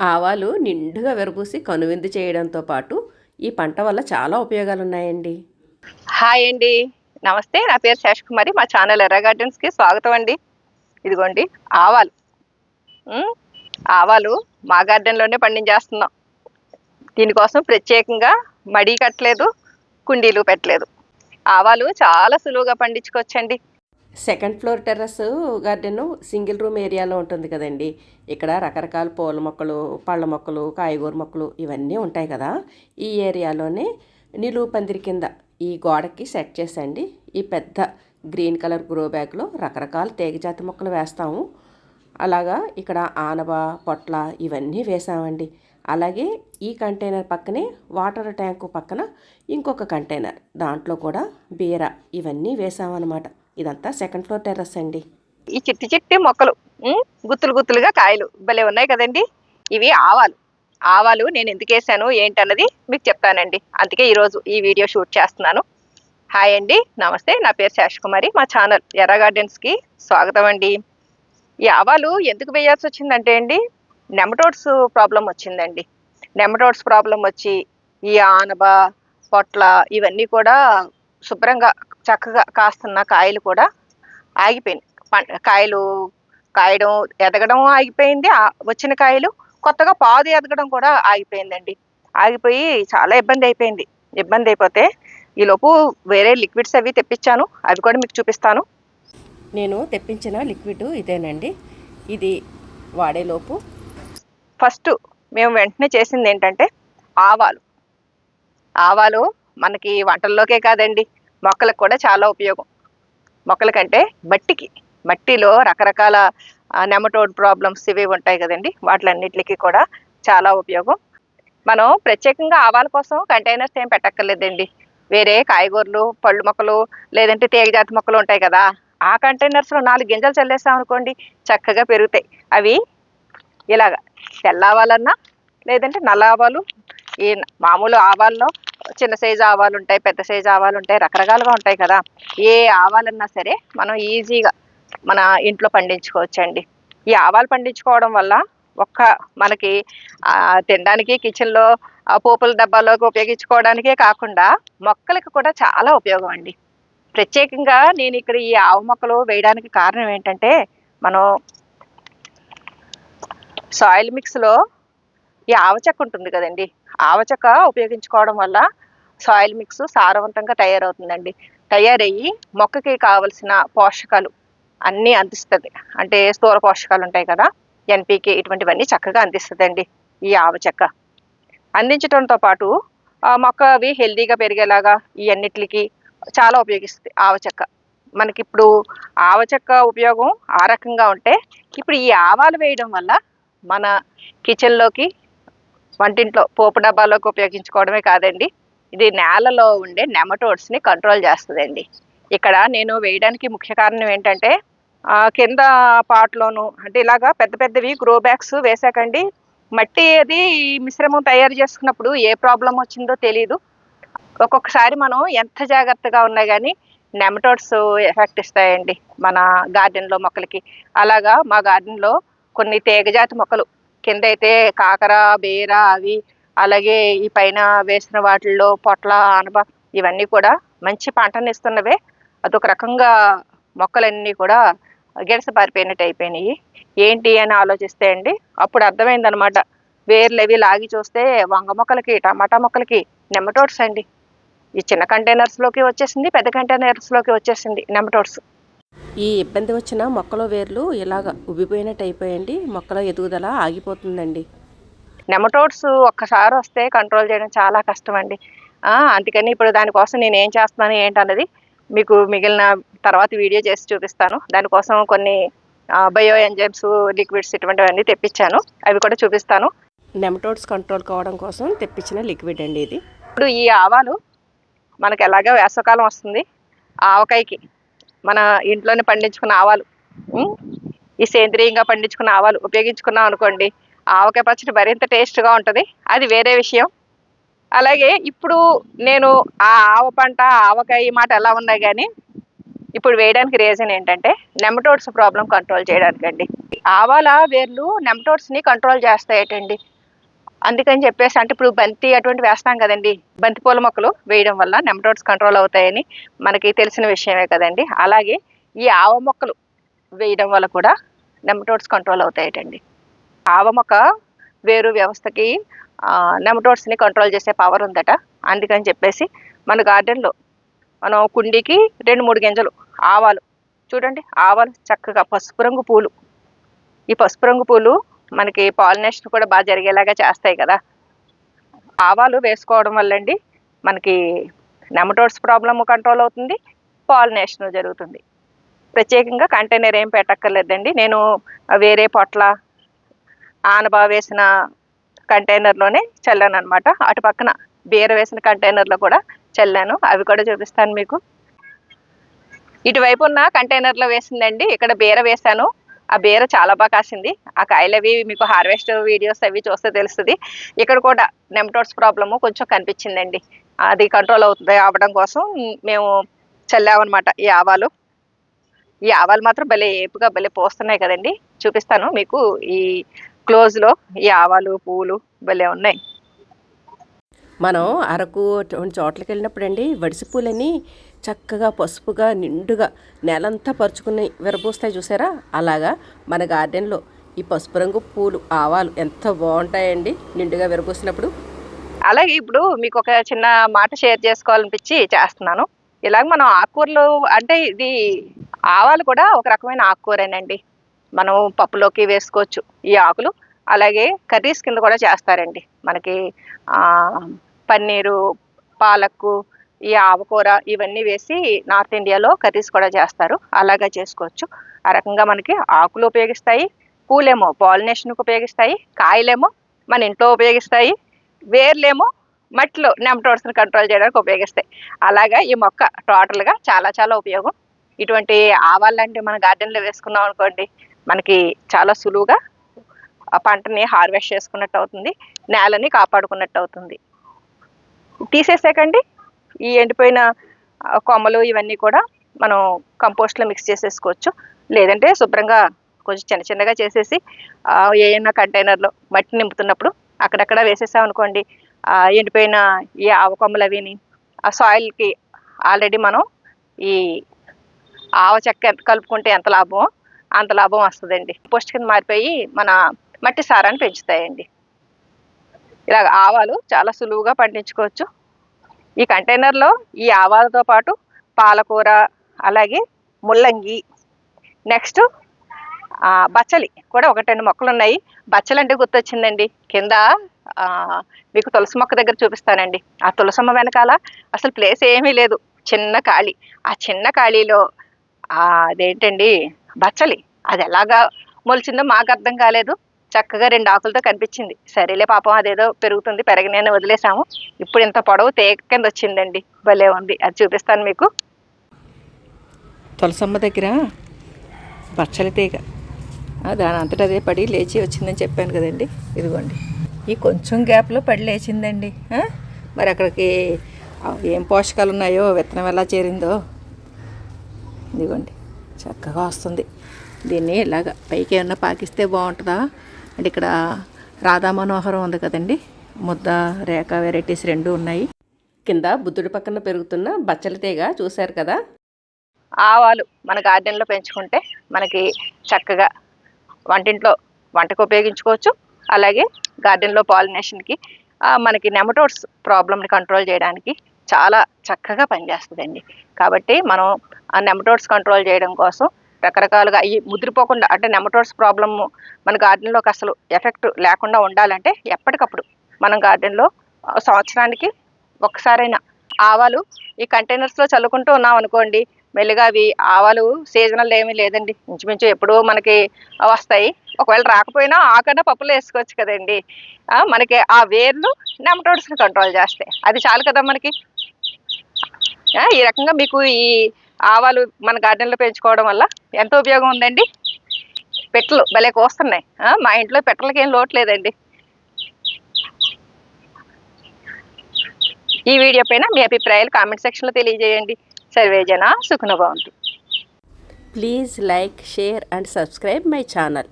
ఆవాలు నిండుగా విరబూసి కనువిందు చేయడంతో పాటు ఈ పంట వల్ల చాలా ఉపయోగాలు ఉన్నాయండి హాయ్ అండి. నమస్తే. నా పేరు శేషకుమారి మా ఛానల్ ఎర్ర గార్డెన్స్కి స్వాగతం అండి. ఇదిగోండి ఆవాలు. ఆవాలు మా గార్డెన్లోనే పండించేస్తున్నాం. దీనికోసం ప్రత్యేకంగా మడి కట్టలేదు కుండీలు పెట్టలేదు. ఆవాలు చాలా సులువుగా పండించుకోవచ్చండి. Second floor terrace garden single room ఏరియాలో ఉంటుంది కదండి. ఇక్కడ రకరకాల పూల మొక్కలు పళ్ళ మొక్కలు కాయగూర మొక్కలు ఇవన్నీ ఉంటాయి కదా. ఈ ఏరియాలోనే నిలువు పందిరి కింద ఈ గోడకి సెట్ చేసండి. ఈ పెద్ద గ్రీన్ కలర్ గ్రో బ్యాగ్లో రకరకాల తీగజాతి మొక్కలు వేస్తాము. అలాగా ఇక్కడ ఆనవ పొట్ల ఇవన్నీ వేసామండి. అలాగే ఈ కంటైనర్ పక్కనే వాటర్ ట్యాంకు పక్కన ఇంకొక కంటైనర్. దాంట్లో కూడా బీర ఇవన్నీ వేసామన్నమాట. ఇదంతా సెకండ్ ఫ్లోర్ టెర్రస్ అండి. ఈ చిట్టి చిట్టి మొక్కలు గుత్తులు గుత్తులుగా కాయలు భలే ఉన్నాయి కదండి. ఇవి ఆవాలు. ఆవాలు నేను ఎందుకు వేసాను ఏంటన్నది మీకు చెప్తానండి. అందుకే ఈరోజు ఈ వీడియో షూట్ చేస్తున్నాను. హాయ్ అండి నమస్తే. నా పేరు శేషకుమారి. మా ఛానల్ ఎర్ర గార్డెన్స్కి స్వాగతం అండి. ఈ ఆవాలు ఎందుకు వేయాల్సి వచ్చిందంటే అండి నెమటోడ్స్ ప్రాబ్లం వచ్చిందండి. నెమటోడ్స్ ప్రాబ్లం వచ్చి ఈ ఆనబ పొట్ల ఇవన్నీ కూడా శుభ్రంగా చక్కగా కాస్తున్న కాయలు కూడా ఆగిపోయినాయి. కాయలు కాయడం ఎదగడం ఆగిపోయింది. వచ్చిన కాయలు కొత్తగా పాదు ఎదగడం కూడా ఆగిపోయిందండి. ఆగిపోయి చాలా ఇబ్బంది అయిపోయింది. ఇబ్బంది అయిపోతే ఈలోపు వేరే లిక్విడ్స్ అవి తెప్పించాను. అవి కూడా మీకు చూపిస్తాను. నేను తెప్పించిన లిక్విడ్ ఇదేనండి. ఇది వాడేలోపు ఫస్ట్ మేము వెంటనే చేసింది ఏంటంటే ఆవాలు. ఆవాలు మనకి వంటల్లోకే కాదండి. మొక్కలకు కూడా చాలా ఉపయోగం. మొక్కల కంటే మట్టికి మట్టిలో రకరకాల నెమటోడ్ ప్రాబ్లమ్స్ ఇవి ఉంటాయి కదండి. వాటిలన్నిటికీ కూడా చాలా ఉపయోగం. మనం ప్రత్యేకంగా ఆవాల కోసం కంటైనర్స్ ఏం పెట్టక్కర్లేదండి. వేరే కాయగూరలు పళ్ళు మొక్కలు లేదంటే తీగజాతి మొక్కలు ఉంటాయి కదా. ఆ కంటైనర్స్లో నాలుగు గింజలు చల్లేస్తాం అనుకోండి చక్కగా పెరుగుతాయి. అవి ఇలాగ తెల్ల ఆవాలన్నా లేదంటే నల్ల ఆవాలు ఈ మామూలు ఆవాల్లో చిన్న సైజు ఆవాలు ఉంటాయి పెద్ద సైజు ఆవాలు ఉంటాయి రకరకాలుగా ఉంటాయి కదా. ఏ ఆవాలన్నా సరే మనం ఈజీగా మన ఇంట్లో పండించుకోవచ్చండి. ఈ ఆవాలు పండించుకోవడం వల్ల ఒక్క మనకి తినడానికి కిచెన్లో పోపుల డబ్బాలోకి ఉపయోగించుకోవడానికే కాకుండా మొక్కలకు కూడా చాలా ఉపయోగం అండి. ప్రత్యేకంగా నేను ఇక్కడ ఈ ఆవు మొక్కలు వేయడానికి కారణం ఏంటంటే మనం సాయిల్ మిక్స్లో ఈ ఆవచెక్క ఉంటుంది కదండి. ఆవచెక్క ఉపయోగించుకోవడం వల్ల సాయిల్ మిక్స్ సారవంతంగా తయారవుతుందండి. తయారయ్యి మొక్కకి కావలసిన పోషకాలు అన్నీ అందిస్తుంది. అంటే స్థూల పోషకాలు ఉంటాయి కదా ఎన్పికే ఇటువంటివన్నీ చక్కగా అందిస్తుందండి ఈ ఆవచెక్క. అందించడంతో పాటు ఆ మొక్క అవి హెల్దీగా పెరిగేలాగా ఇవన్నిటికి చాలా ఉపయోగిస్తుంది ఆవచెక్క. మనకి ఇప్పుడు ఆవచెక్క ఉపయోగం ఆ రకంగా ఉంటే ఇప్పుడు ఈ ఆవాలు వేయడం వల్ల మన కిచెన్లోకి వంటింట్లో పోపు డబ్బాలోకి ఉపయోగించుకోవడమే కాదండి. ఇది నేలలో ఉండే నెమటోడ్స్ని కంట్రోల్ చేస్తుందండి. ఇక్కడ నేను వేయడానికి ముఖ్య కారణం ఏంటంటే కింద పాటలోను అంటే ఇలాగా పెద్ద పెద్దవి గ్రో బ్యాగ్స్ వేసాకండి. మట్టి అది మిశ్రమం తయారు చేసుకున్నప్పుడు ఏ ప్రాబ్లం వచ్చిందో తెలియదు ఒక్కొక్కసారి మనం ఎంత జాగ్రత్తగా ఉన్నా కానీ నెమటోడ్స్ ఎఫెక్ట్ ఇస్తాయండి మన గార్డెన్లో మొక్కలకి. అలాగా మా గార్డెన్లో కొన్ని తీగజాతి మొక్కలు కింద అయితే కాకర బీర అవి అలాగే ఈ పైన వేసిన వాటిల్లో పొట్ల ఆనప ఇవన్నీ కూడా మంచి పంటను ఇస్తున్నవే అదొక రకంగా మొక్కలన్నీ కూడా గిడస పారిపోయినట్టు అయిపోయినాయి. ఏంటి అని ఆలోచిస్తే అండి అప్పుడు అర్థమైందనమాట. వేర్లు అవి లాగి చూస్తే వంగ మొక్కలకి టమాటా మొక్కలకి నెమటోడ్స్ అండి. ఈ చిన్న కంటైనర్స్లోకి వచ్చేసింది పెద్ద కంటైనర్స్లోకి వచ్చేసింది నెమటోడ్స్. ఈ ఇబ్బంది వచ్చిన మొక్కల వేర్లు ఇలాగ ఉబ్బిపోయినట్టు అయిపోయండి. మొక్కల ఎదుగుదల ఆగిపోతుందండి. నెమటోడ్స్ ఒక్కసారి వస్తే కంట్రోల్ చేయడం చాలా కష్టం అండి అందుకని ఇప్పుడు దానికోసం నేను ఏం చేస్తున్నాను ఏంటన్నది మీకు మిగిలిన తర్వాత వీడియో చేసి చూపిస్తాను. దానికోసం కొన్ని బయో ఎంజైమ్స్ లిక్విడ్స్ ఇటువంటివన్నీ తెప్పించాను. అవి కూడా చూపిస్తాను. నెమటోడ్స్ కంట్రోల్ కావడం కోసం తెప్పించిన లిక్విడ్ అండి ఇది. ఇప్పుడు ఈ ఆవాలు మనకి ఎలాగో వేసవకాలం వస్తుంది. ఆవకాయకి మన ఇంట్లోనే పండించుకున్న ఆవాలు ఈ సేంద్రియంగా పండించుకున్న ఆవాలు ఉపయోగించుకున్నాం అనుకోండి ఆవకాయ పచ్చడి మరింత టేస్ట్గా ఉంటుంది అది వేరే విషయం. అలాగే ఇప్పుడు నేను ఆ ఆవ పంట ఆవకాయ మాట ఎలా ఉన్నాయి కానీ ఇప్పుడు వేయడానికి రీజన్ ఏంటంటే నెమటోడ్స్ ప్రాబ్లం కంట్రోల్ చేయడానికి అండి ఆవాల వేర్లు నెమటోడ్స్ని కంట్రోల్ చేస్తాయటండి. అందుకని చెప్పేసి అంటే ఇప్పుడు బంతి అటువంటి వేస్తాం కదండి. బంతి పూల మొక్కలు వేయడం వల్ల నెమటోడ్స్ కంట్రోల్ అవుతాయని మనకి తెలిసిన విషయమే కదండి. అలాగే ఈ ఆవ మొక్కలు వేయడం వల్ల కూడా నెమటోడ్స్ కంట్రోల్ అవుతాయటండి. ఆవ మొక్క వేరు వ్యవస్థకి నెమటోడ్స్ని కంట్రోల్ చేసే పవర్ ఉందట. అందుకని చెప్పేసి మన గార్డెన్లో మనం కుండీకి రెండు మూడు గింజలు ఆవాలు చూడండి. ఆవాలు చక్కగా పసుపు రంగు పూలు. ఈ పసుపు రంగు పూలు మనకి పాలినేషన్ కూడా బాగా జరిగేలాగా చేస్తాయి కదా. ఆవాలు వేసుకోవడం వల్ల అండి మనకి నెమటోడ్స్ ప్రాబ్లమ్ కంట్రోల్ అవుతుంది పాలినేషన్ జరుగుతుంది. ప్రత్యేకంగా కంటైనర్ ఏం పెట్టక్కర్లేదండి. నేను వేరే పొట్ల ఆనబా వేసిన కంటైనర్లోనే చల్లాను అనమాట అటు పక్కన బీర వేసిన కంటైనర్లో కూడా చల్లాను. అవి కూడా చూపిస్తాను మీకు. ఇటువైపు ఉన్న కంటైనర్లో వేసిందండి. ఇక్కడ బీర వేశాను. ఆ బీర చాలా బాగా కాసింది. ఆ కాయలు అవి మీకు హార్వెస్ట్ వీడియోస్ అవి చూస్తే తెలుస్తుంది. ఇక్కడ కూడా నెమటోడ్స్ ప్రాబ్లము కొంచెం కనిపించిందండి. అది కంట్రోల్ అవుతుంది అవ్వడం కోసం మేము చల్లామన్నమాట ఈ ఆవాలు. ఈ ఆవాలు మాత్రం భలే ఏపుగా భలే పోస్తున్నాయి కదండి. చూపిస్తాను మీకు ఈ క్లోజ్లో ఈ ఆవాలు పువ్వులు భలే ఉన్నాయి. మనం అరకు చోట్లకి వెళ్ళినప్పుడు అండి వడిసి పూలని చక్కగా పసుపుగా నిండుగా నేలంతా పరుచుకుని విరబూస్తాయి చూసారా? అలాగా మన గార్డెన్లో ఈ పసుపు రంగు పూలు ఆవాలు ఎంత బాగుంటాయండి నిండుగా విరబూసినప్పుడు. అలాగే ఇప్పుడు మీకు ఒక చిన్న మాట షేర్ చేసుకోవాలనిపించి చేస్తున్నాను. ఇలాగ మనం ఆకుకూరలు అంటే ఇది ఆవాలు కూడా ఒక రకమైన ఆకుకూరేనండి. మనం పప్పులోకి వేసుకోవచ్చు ఈ ఆకులు. అలాగే కర్రీస్ కింద కూడా చేస్తారండి. మనకి పన్నీరు పాలకు ఈ ఆవకూర ఇవన్నీ వేసి నార్త్ ఇండియాలో కర్రీస్ కూడా చేస్తారు. అలాగా చేసుకోవచ్చు. ఆ రకంగా మనకి ఆకులు ఉపయోగిస్తాయి. పూలేమో పాలినేషన్కి ఉపయోగిస్తాయి. కాయలేమో మన ఇంట్లో ఉపయోగిస్తాయి. వేర్లేమో మట్టిలో నెమటోడ్స్ని కంట్రోల్ చేయడానికి ఉపయోగిస్తాయి. అలాగా ఈ మొక్క టోటల్గా చాలా చాలా ఉపయోగం. ఇటువంటి ఆవాలంటే మన గార్డెన్లో వేసుకున్నాం అనుకోండి మనకి చాలా సులువుగా ఆ పంటని హార్వెస్ట్ చేసుకున్నట్టు అవుతుంది. నేలని కాపాడుకున్నట్టు అవుతుంది. తీసేసాకండి ఈ ఎండిపోయిన కొమ్మలు ఇవన్నీ కూడా మనం కంపోస్ట్లో మిక్స్ చేసేసుకోవచ్చు. లేదంటే శుభ్రంగా కొంచెం చిన్న చిన్నగా చేసేసి ఏమైనా కంటైనర్లో మట్టి నింపుతున్నప్పుడు అక్కడక్కడ వేసేసామనుకోండి ఆ, ఎండిపోయిన ఈ ఆవ కొమ్మలు అవిని ఆ సాయిల్కి ఆల్రెడీ మనం ఈ ఆవ చెక్క ఎంత కలుపుకుంటే ఎంత లాభమో అంత లాభం వస్తుందండి. పోస్ట్ కింద మారిపోయి మన మట్టి సారాన్ని పెంచుతాయండి. ఇలాగ ఆవాలు చాలా సులువుగా పండించుకోవచ్చు. ఈ కంటైనర్లో ఈ ఆవాలతో పాటు పాలకూర అలాగే ముల్లంగి నెక్స్ట్ బచ్చలి కూడా ఒకటి రెండు మొక్కలు ఉన్నాయి బచ్చలి అంటే గుర్తొచ్చిందండి. కింద మీకు తులసి మొక్క దగ్గర చూపిస్తానండి. ఆ తులసమ్మ వెనకాల అసలు ప్లేస్ ఏమీ లేదు. చిన్న ఖాళీ. ఆ చిన్న ఖాళీలో అదేంటండి? బచ్చలి. అది ఎలాగా మొలిచిందో మాకు అర్థం కాలేదు. చక్కగా రెండు ఆకులతో కనిపించింది. సరేలే పాపం అదేదో పెరుగుతుంది పెరగనే వదిలేసాము. ఇప్పుడు ఇంత పొడవు తేగ కింద వచ్చిందండి. భలే ఉంది. అది చూపిస్తాను మీకు. తులసమ్మ దగ్గర బచ్చలి తీగ. దాని అంతటా అదే పడి లేచి వచ్చిందని చెప్పాను కదండి. ఇదిగోండి. ఈ కొంచెం గ్యాప్లో పడి లేచిందండి. మరి అక్కడికి ఏం పోషకాలు ఉన్నాయో విత్తనం ఎలా చేరిందో. ఇదిగోండి. చక్కగా వస్తుంది. దీన్ని ఇలాగ పైకి ఏమన్నా పాకిస్తే బాగుంటుందా? అంటే ఇక్కడ రాధా మనోహరం ఉంది కదండి. ముద్ద రేఖ వెరైటీస్ రెండు ఉన్నాయి. కింద బుద్ధుడి పక్కన పెరుగుతున్న బచ్చలి తీగ చూశారు కదా? ఆవాలు మన గార్డెన్లో పెంచుకుంటే మనకి చక్కగా వంటింట్లో వంటకు ఉపయోగించుకోవచ్చు. అలాగే గార్డెన్లో పాలినేషన్కి మనకి నెమటోడ్స్ ప్రాబ్లమ్ని కంట్రోల్ చేయడానికి చాలా చక్కగా పనిచేస్తుందండి. కాబట్టి మనం ఆ నెమటోడ్స్ కంట్రోల్ చేయడం కోసం రకరకాలుగా ఈ ముదిరిపోకుండా అంటే నెమటోడ్స్ ప్రాబ్లమ్ మన గార్డెన్లోకి అసలు ఎఫెక్ట్ లేకుండా ఉండాలంటే ఎప్పటికప్పుడు మనం గార్డెన్లో సంవత్సరానికి ఒకసారైనా ఆవాలు ఈ కంటైనర్స్లో చల్లుకుంటూ ఉన్నాం అనుకోండి మెల్లిగా అవి ఆవాలు సీజనల్ ఏమీ లేదండి. ఇంచుమించు ఎప్పుడూ మనకి వస్తాయి. ఒకవేళ రాకపోయినా ఆకన్నా పప్పులో వేసుకోవచ్చు కదండి. మనకి ఆ వేర్లు నెమటోడ్స్ని కంట్రోల్ చేస్తాయి. అది చాలు కదా మనకి. ఈ రకంగా మీకు ఈ ఆవాలు మన గార్డెన్లో పెంచుకోవడం వల్ల ఎంత ఉపయోగం ఉందండి? పెట్టలు భలే కోస్తున్నాయి. మా ఇంట్లో పెట్టలకి ఏం లోట్లేదండి ఈ వీడియో పైన మీ అభిప్రాయాలు కామెంట్ సెక్షన్లో తెలియజేయండి. సర్వేజన బాగుంది please like share and subscribe my channel.